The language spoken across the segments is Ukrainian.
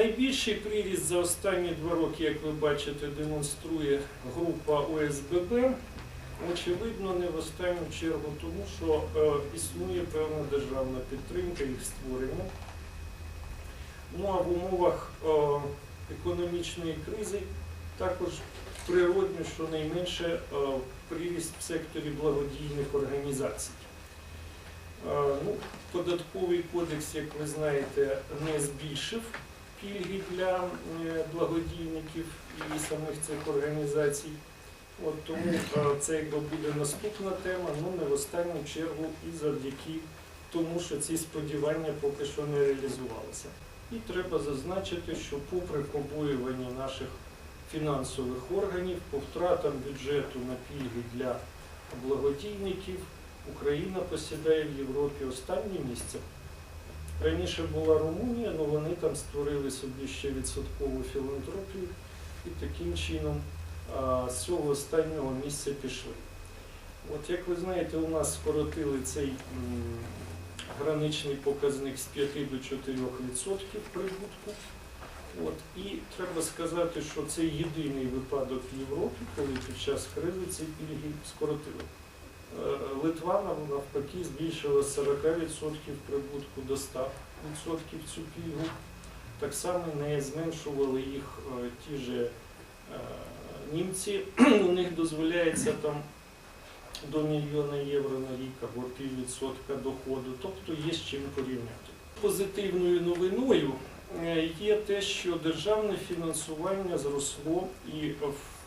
Найбільший приріст за останні два роки, як ви бачите, демонструє група ОСББ. Очевидно, не в останню чергу, тому що е, існує певна державна підтримка їх створення. Ну а в умовах е, економічної кризи також природно, що найменше е, приріст в секторі благодійних організацій. Ну, податковий кодекс, як ви знаєте, не збільшив пільги для е, благодійників і самих цих організацій. От тому е, це якби буде наступна тема, ну не в останню чергу і завдяки тому, що ці сподівання поки що не реалізувалися. І треба зазначити, що попри побоювання наших фінансових органів по втратам бюджету на пільги для благодійників, Україна посідає в Європі останнє місце. Раніше була Румунія, але вони там створили собі ще відсоткову філантропію і таким чином з цього останнього місця пішли. От як ви знаєте, у нас скоротили цей граничний показник з 5 до 4% прибутку. От, і треба сказати, що це єдиний випадок в Європі, коли під час кризи ці пільги скоротили. Е, Литва нам, навпаки збільшила з 40% прибутку до 100% цю пільгу. Так само не зменшували їх е, ті же е, німці. У них дозволяється там до мільйона євро на рік або піввідсотка доходу, тобто є з чим порівняти. Позитивною новиною є те, що державне фінансування зросло і в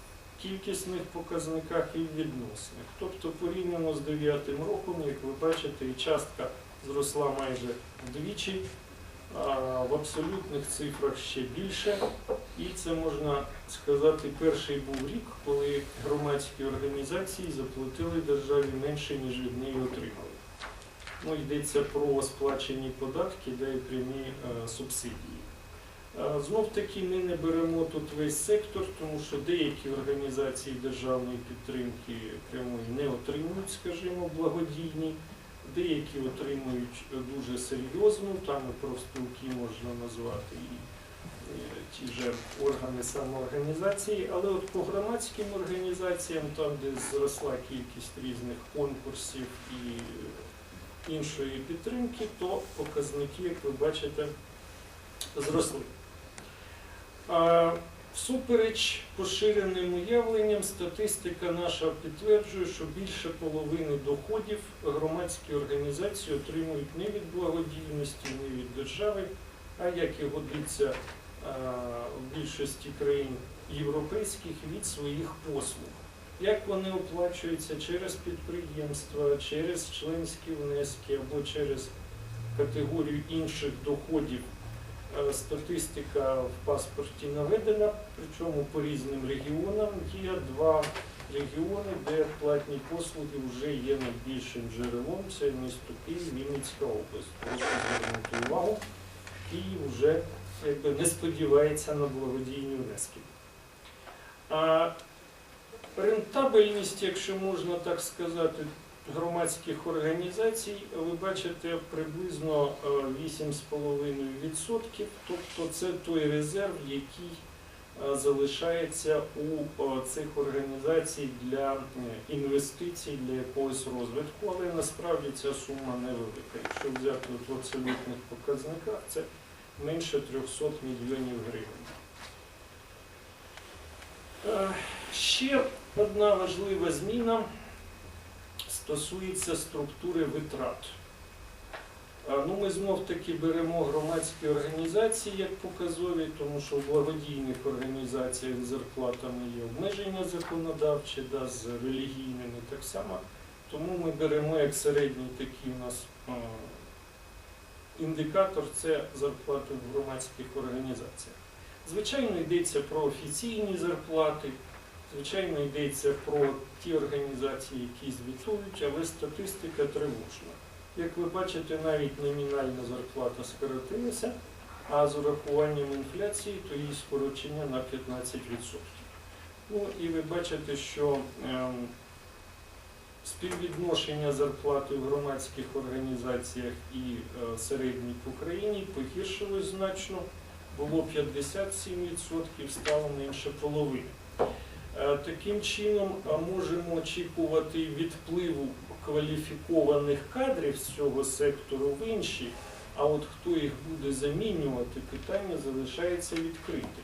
кількісних показниках, і відносних. Тобто порівняно з 9 роком, як ви бачите, і частка зросла майже вдвічі, а в абсолютних цифрах ще більше. І це можна сказати, перший був рік, коли громадські організації заплатили державі менше, ніж від неї отримали. Ну, йдеться про сплачені податки, де і прямі е, субсидії. Знов таки ми не беремо тут весь сектор, тому що деякі організації державної підтримки прямої не отримують, скажімо, благодійні, деякі отримують е, дуже серйозну, там і профспілки можна назвати і е, ті ж органи самоорганізації, але от по громадським організаціям, там, де зросла кількість різних конкурсів і іншої підтримки, то показники, як ви бачите, зросли. Всупереч поширеним уявленням, статистика наша підтверджує, що більше половини доходів громадські організації отримують не від благодійності, не від держави, а як і годиться в більшості країн європейських від своїх послуг. Як вони оплачуються через підприємства, через членські внески або через категорію інших доходів Статистика в паспорті наведена, причому по різним регіонам є два регіони, де платні послуги вже є найбільшим джерелом. Це місто Київ, Вінницька область. Прошу звернути увагу. Київ вже якби, не сподівається на благодійні внески. Рентабельність, якщо можна так сказати, громадських організацій, ви бачите приблизно е, 8,5%. Тобто це той резерв, який е, залишається у е, цих організацій для е, інвестицій, для якогось розвитку, але насправді ця сума невелика. Якщо взяти в абсолютних показниках, це менше 300 мільйонів гривень. Е, Ще одна важлива зміна стосується структури витрат. Ну, ми знов таки беремо громадські організації як показові, тому що в благодійних організаціях зарплатами є обмеження законодавчі, да, з релігійними так само. Тому ми беремо як середній такий у нас а, індикатор це зарплати в громадських організаціях. Звичайно, йдеться про офіційні зарплати, Звичайно, йдеться про ті організації, які звітують, але статистика тривожна. Як ви бачите, навіть номінальна зарплата скоротилася, а з урахуванням інфляції, то її скорочення на 15%. Ну і ви бачите, що ем, співвідношення зарплати в громадських організаціях і е, середній по країні погіршилось значно. було 57%, стало менше половини. Е, Таким чином е, можемо очікувати відпливу кваліфікованих кадрів з цього сектору в інші, а от хто їх буде замінювати, питання залишається відкритим.